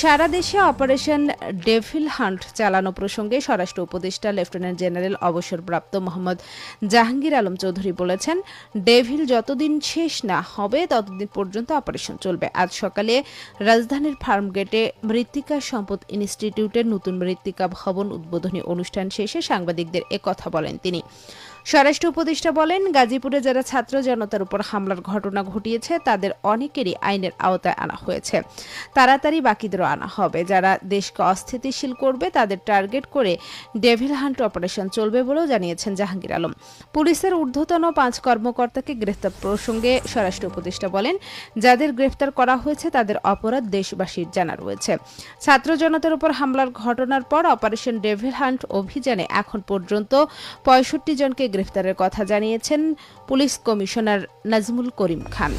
সারা দেশে operation devil hunt চালানো প্রসঙ্গে স্বরাষ্ট্র উপদেষ্টা লেফটেন্যান্ট জেনারেল অবসরপ্রাপ্ত মোহাম্মদ জাহাঙ্গীর আলম চৌধুরী বলেছেন, ডেভিল যতদিন শেষ না হবে, ততদিন পর্যন্ত অপারেশন চলবে। আজ সকালে রাজধানীর ফার্মগেটে মৃত্তিকা সম্পদ ইনস্টিটিউটের নতুন মৃত্তিকা ভবন উদ্বোধনী অনুষ্ঠান শেষে সাংবাদিকদের একথা বলেন তিনি। স্বরাষ্ট্র উপদেষ্টা বলেন, গাজীপুরে যারা ছাত্র জনতার উপর হামলার ঘটনা ঘটিয়েছে, তাদের অনেকেরই আইনের আওতায় আনা হয়েছে। তাড়াতাড়ি বাকিদেরও আনা হবে। যারা দেশকে অস্থিতিশীল করবে, তাদের টার্গেট করে ডেভিল হান্ট অপারেশন চলবে বলেও জানিয়েছেন জাহাঙ্গীর আলম। পুলিশের ঊর্ধ্বতন পাঁচ কর্মকর্তাকে গ্রেফতার প্রসঙ্গে স্বরাষ্ট্র উপদেষ্টা বলেন, যাদের গ্রেফতার করা হয়েছে, তাদের অপরাধ দেশবাসীর জানা রয়েছে। ছাত্র জনতার উপর হামলার ঘটনার পর অপারেশন ডেভিল হান্ট অভিযানে এখন পর্যন্ত পঁয়ষট্টি জনকে গ্রেফতারের কথা জানিয়েছেন police commissioner Najmul Karim Khan